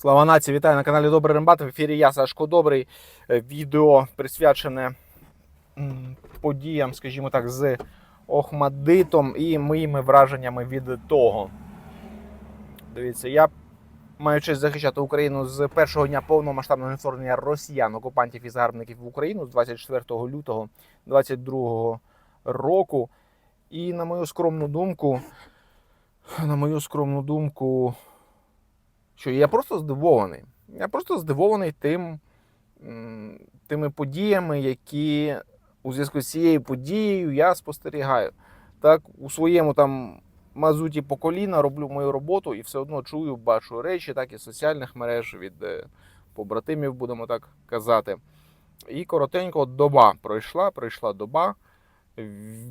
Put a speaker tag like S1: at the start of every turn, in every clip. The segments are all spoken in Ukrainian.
S1: Слава нації, вітаю на каналі Добрий Рембат. В ефірі я Сашко Добрий. Е, Відео присвячене подіям, скажімо так, з Охмадитом і моїми враженнями від того. Дивіться, я маю честь захищати Україну з першого дня повномасштабного вторгнення росіян, окупантів і загарбників в Україну з 24 лютого 2022 року. І на мою скромну думку, на мою скромну думку, що я просто здивований. Я просто здивований тим, тими подіями, які у зв'язку з цією подією я спостерігаю. Так, у своєму там мазуті по коліна роблю мою роботу і все одно чую, бачу речі, так і соціальних мереж від е, побратимів, будемо так казати. І коротенько доба пройшла, пройшла доба,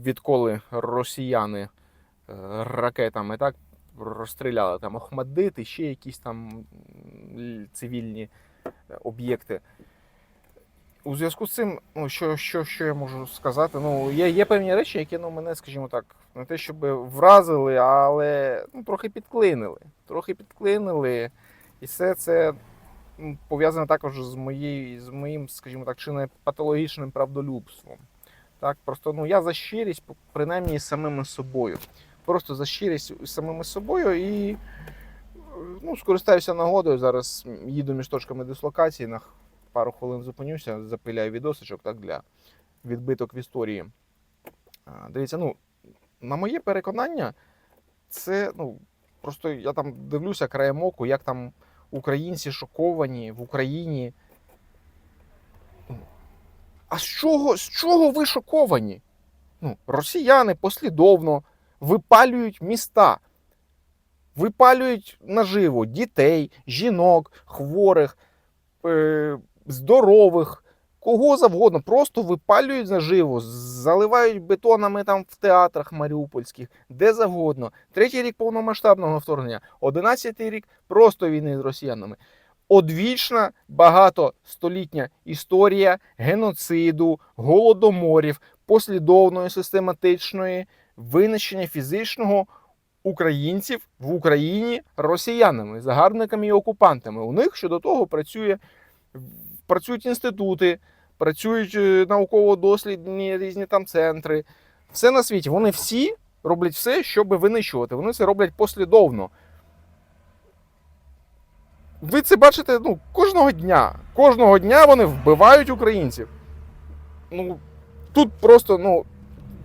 S1: відколи росіяни е, ракетами так розстріляли там Охмадит і ще якісь там цивільні е, об'єкти. У зв'язку з цим, ну, що, що, що я можу сказати? Ну, є, є певні речі, які ну, мене, скажімо так, не те, щоб вразили, але ну, трохи підклинили. Трохи підклинили. І все це м, пов'язане також з, моєю, з моїм, скажімо так, чи не патологічним правдолюбством. Так, просто ну, я за щирість, принаймні, з самим собою просто за щирість самими собою і е, ну, скористаюся нагодою. Зараз їду між точками дислокації, на пару хвилин зупинюся, запиляю відосичок так, для відбиток в історії. Дивіться, ну, на моє переконання, це ну, просто я там дивлюся краєм оку, як там українці шоковані в Україні. А з чого, з чого ви шоковані? Ну, росіяни послідовно випалюють міста, випалюють наживо дітей, жінок, хворих, е, здорових, кого завгодно. Просто випалюють наживо, заливають бетонами там в театрах маріупольських, де завгодно. Третій рік повномасштабного вторгнення, одинадцятий рік просто війни з росіянами. Одвічна багатостолітня історія геноциду, голодоморів, послідовної систематичної винищення фізичного українців в Україні росіянами, загарбниками і окупантами. У них щодо того працює, працюють інститути, працюють е, науково-дослідні різні там центри. Все на світі. Вони всі роблять все, щоб винищувати. Вони це роблять послідовно. Ви це бачите ну, кожного дня. Кожного дня вони вбивають українців. Ну, тут просто ну,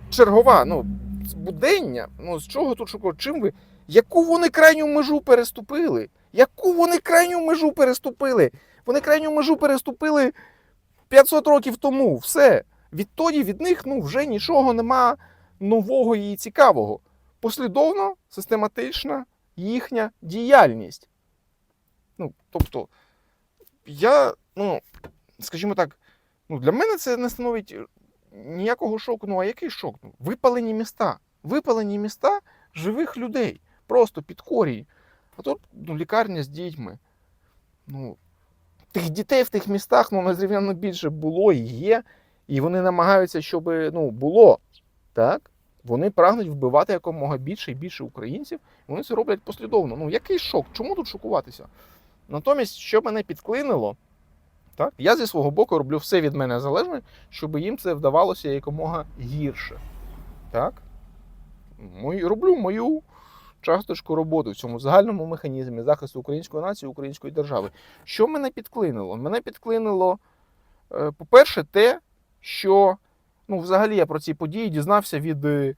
S1: чергова, ну, будення. Ну, з чого тут шукати? Чим ви? Яку вони крайню межу переступили? Яку вони крайню межу переступили? Вони крайню межу переступили 500 років тому. Все. Відтоді від них ну, вже нічого нема нового і цікавого. Послідовно, систематична їхня діяльність. Ну, тобто, я, ну, скажімо так, ну, для мене це не становить ніякого шоку. Ну, а який шок? Ну, Випалені міста. Випалені міста живих людей. Просто під корій. А тут ну, лікарня з дітьми. Ну, тих дітей в тих містах ну, незрівняно більше було і є. І вони намагаються, щоб ну, було. Так? Вони прагнуть вбивати якомога більше і більше українців. Вони це роблять послідовно. Ну, який шок? Чому тут шокуватися? Натомість, що мене підклинило, так, я зі свого боку роблю все від мене залежне, щоб їм це вдавалося якомога гірше. Так? Мою, роблю мою часточку роботи в цьому загальному механізмі захисту української нації, української держави. Що мене підклинило? Мене підклинило, е, по-перше, те, що ну, взагалі я про ці події дізнався від, е,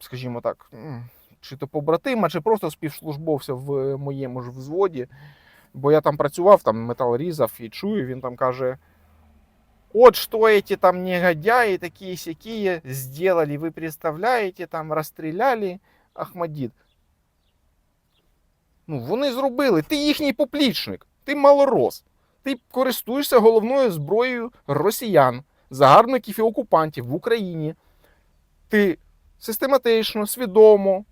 S1: скажімо так, чи то побратима, чи просто співслужбовця в моєму ж взводі. Бо я там працював, там метал різав і чую, він там каже. Вот что эти там негодяи такие сякие сделали, вы представляете, там розстріляли Ахмадіт. Ну, вони зробили. Ти їхній поплічник, ти малорос. Ти користуєшся головною зброєю росіян, загарбників і окупантів в Україні. Ти систематично, свідомо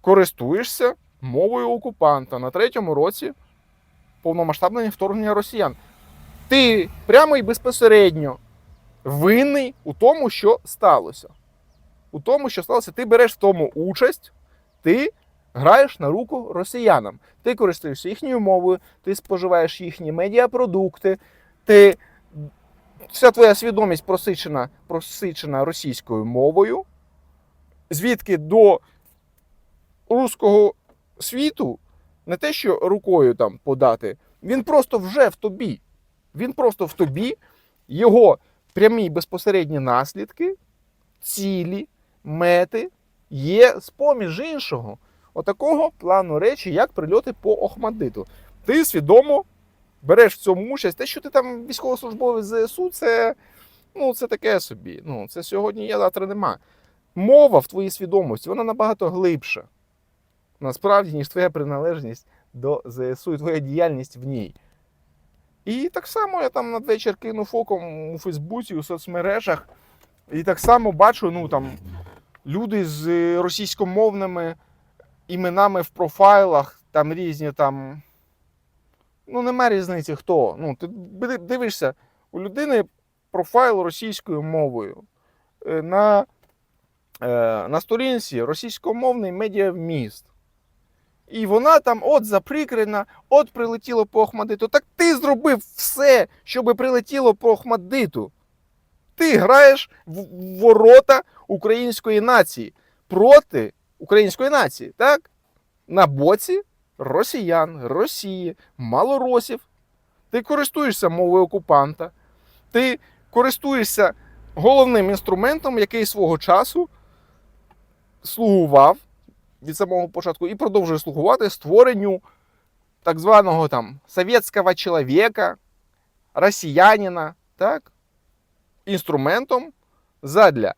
S1: користуєшся мовою окупанта на третьому році повномасштабного вторгнення росіян. Ти прямо і безпосередньо винний у тому, що сталося. У тому, що сталося, ти береш в тому участь, ти граєш на руку росіянам. Ти користуєшся їхньою мовою, ти споживаєш їхні медіапродукти, ти вся твоя свідомість просичена, просичена російською мовою, звідки до руського світу не те, що рукою там подати, він просто вже в тобі. Він просто в тобі, його прямі безпосередні наслідки, цілі, мети є з-поміж іншого. Отакого плану речі, як прильоти по Охмадиту. Ти свідомо береш в цьому участь. Те, що ти там військовослужбовець ЗСУ, це, ну, це таке собі. Ну, це сьогодні є, завтра нема. Мова в твоїй свідомості, вона набагато глибша. Насправді, ніж твоя приналежність до ЗСУ і твоя діяльність в ній. І так само я там надвечір кинув оком у Фейсбуці, у соцмережах, і так само бачу, ну там люди з російськомовними іменами в профайлах, там різні там. Ну, нема різниці хто. Ну, ти дивишся, у людини профайл російською мовою. Е, На, е, на сторінці російськомовний медіавміст. І вона там от заприкрена, от прилетіло по Охмадиту. Так ти зробив все, щоб прилетіло по Охмадиту. Ти граєш в ворота української нації проти української нації, так? На боці росіян, Росії, малоросів. Ти користуєшся мовою окупанта, ти користуєшся головним інструментом, який свого часу слугував від самого початку і продовжує слугувати створенню так званого там совєтського чоловіка, росіянина, так? інструментом задля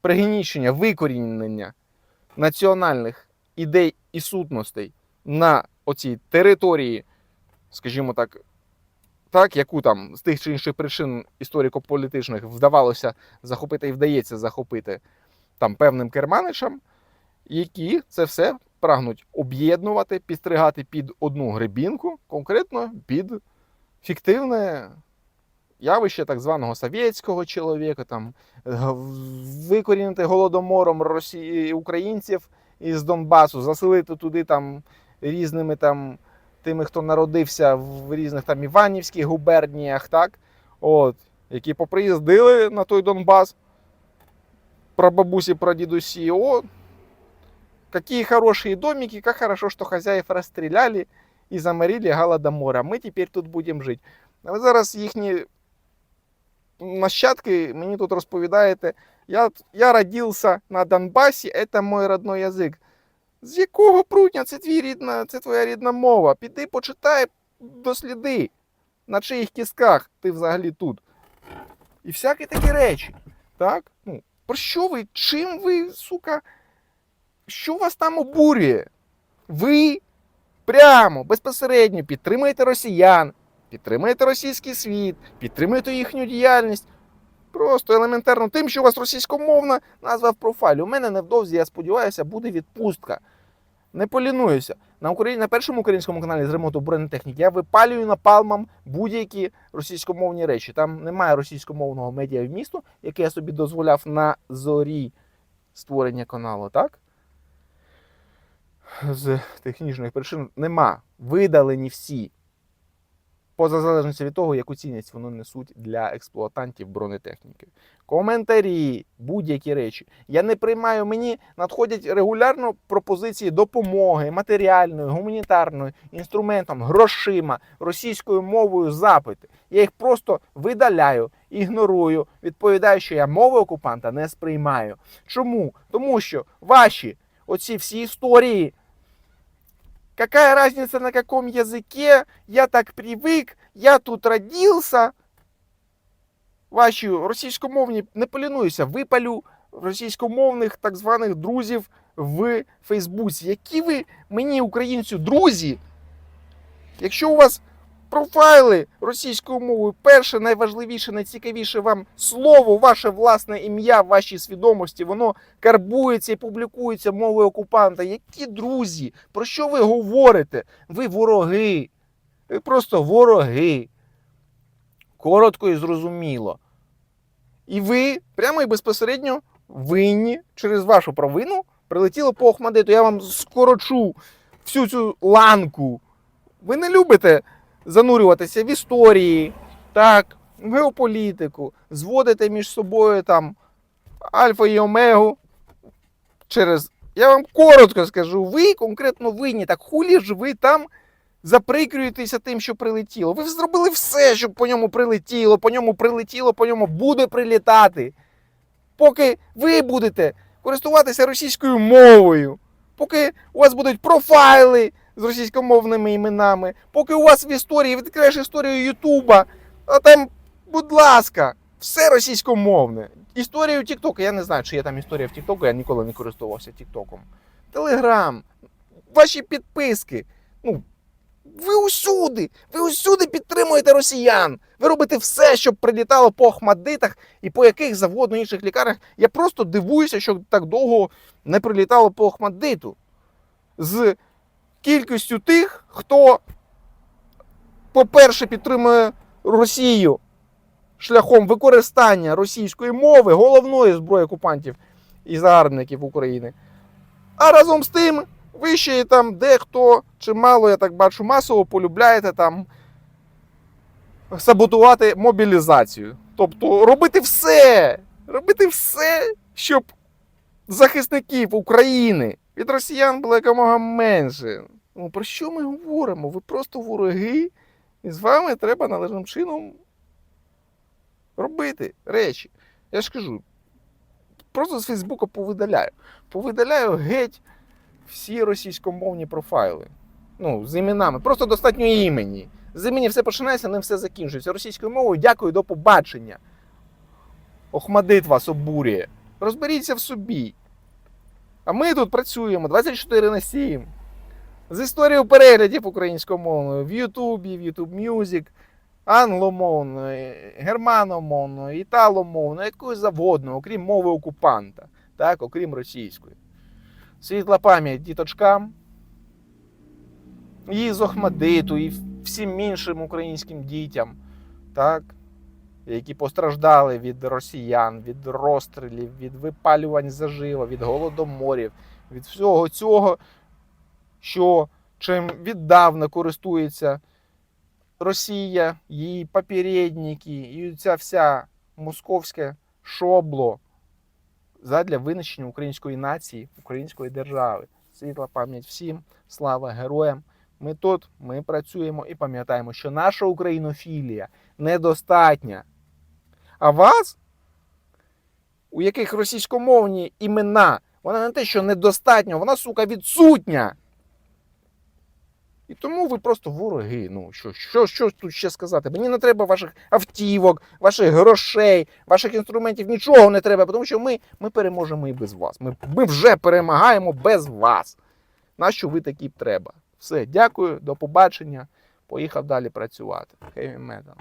S1: пригнічення, викорінення національних ідей і сутностей на оцій території, скажімо так, так, яку там з тих чи інших причин історико-політичних вдавалося захопити і вдається захопити там певним керманичам, які це все прагнуть об'єднувати, підстригати під одну гребінку, конкретно під фіктивне явище так званого совєтського чоловіка, там, викорінити голодомором Росії, українців із Донбасу, заселити туди там різними там тими, хто народився в різних там Іванівських губерніях, так? От, які поприїздили на той Донбас, прабабусі, прадідусі. О, какие хорошие домики, как хорошо, что хозяев расстреляли и заморили голодомора. Ми тепер тут будемо жити. А ви зараз їхні нащадки мені тут розповідаєте, я, я родився на Донбасі, це мой родной язик. З якого прутня це, твій рідна, це твоя рідна мова? Піди почитай, досліди, на чиїх кістках ти взагалі тут. І всякі такі речі. Так? Ну, про що ви? Чим ви, сука, Що вас там обурює? Ви прямо, безпосередньо підтримуєте росіян, підтримуєте російський світ, підтримуєте їхню діяльність. Просто елементарно тим, що у вас російськомовна назва в профайлі. У мене невдовзі, я сподіваюся, буде відпустка. Не полінуюся. На, Україні, на першому українському каналі з ремонту бронетехніки я випалюю напалмом будь-які російськомовні речі. Там немає російськомовного медіа вмісту, яке я собі дозволяв на зорі створення каналу, так? З технічних причин нема. Видалені всі. Поза залежності від того, яку цінність вони несуть для експлуатантів бронетехніки. Коментарі, будь-які речі. Я не приймаю, мені надходять регулярно пропозиції допомоги, матеріальної, гуманітарної, інструментом, грошима, російською мовою запити. Я їх просто видаляю, ігнорую, відповідаю, що я мови окупанта не сприймаю. Чому? Тому що ваші оці всі історії. Какая разница на каком языке? Я так привык, я тут родился. Ваші російськомовні не полінуюся, випалю російськомовних так званих друзів в Фейсбуці. Які ви мені, українцю, друзі? Якщо у вас профайли російською мовою, перше, найважливіше, найцікавіше вам слово, ваше власне ім'я в вашій свідомості, воно карбується і публікується мовою окупанта. Які друзі? Про що ви говорите? Ви вороги. Ви просто вороги. Коротко і зрозуміло. І ви прямо і безпосередньо винні через вашу провину Прилетіло по Охмадиту, я вам скорочу всю цю ланку. Ви не любите занурюватися в історії, так, в геополітику, зводите між собою там альфа і омегу через. Я вам коротко скажу, ви конкретно винні, так хулі ж ви там заприкрюєтеся тим, що прилетіло. Ви зробили все, щоб по ньому прилетіло, по ньому прилетіло, по ньому буде прилітати. Поки ви будете користуватися російською мовою, поки у вас будуть профайли з російськомовними іменами, поки у вас в історії відкриєш історію Ютуба, а там, будь ласка, все російськомовне. Історію Тіктоку, я не знаю, чи є там історія в Тіктоку, я ніколи не користувався Тіктоком. Телеграм, ваші підписки. Ну, ви усюди, ви усюди підтримуєте росіян. Ви робите все, щоб прилітало по Ахмадитах і по яких завгодно інших лікарнях. Я просто дивуюся, що так довго не прилітало по Ахмадиту. З кількістю тих, хто, по-перше, підтримує Росію шляхом використання російської мови, головної зброї окупантів і загарбників України. А разом з тим, ви ще там дехто, чимало, я так бачу, масово полюбляєте там саботувати мобілізацію. Тобто робити все, робити все, щоб захисників України від росіян було якомога менше. Ну, про що ми говоримо? Ви просто вороги, і з вами треба належним чином робити речі. Я ж кажу, просто з Фейсбука повидаляю. Повидаляю геть всі російськомовні профайли. Ну, з іменами. Просто достатньо імені. З імені все починається, ним все закінчується. Російською мовою дякую, до побачення. Охмадит вас обурює. Розберіться в собі. А ми тут працюємо 24 на 7. З історією переглядів українськомовною в Ютубі, в YouTube Music, англомовною, германомовною, італомовною, якою завгодно, окрім мови окупанта, так, окрім російської. Світла пам'ять діточкам, і з Охмадиту, і всім іншим українським дітям, так, які постраждали від росіян, від розстрілів, від випалювань заживо, від голодоморів, від всього цього, що чим віддавна користується Росія, її попередники, і ця вся московське шобло задля винищення української нації, української держави. Світла пам'ять всім, слава героям. Ми тут, ми працюємо і пам'ятаємо, що наша українофілія недостатня. А вас, у яких російськомовні імена, вона не те, що недостатня, вона, сука, відсутня. І тому ви просто вороги. Ну, що, що, що тут ще сказати? Мені не треба ваших автівок, ваших грошей, ваших інструментів, нічого не треба, тому що ми, ми переможемо і без вас. Ми, ми вже перемагаємо без вас. Нащо ви такі треба? Все, дякую, до побачення. Поїхав далі працювати. Heavy metal.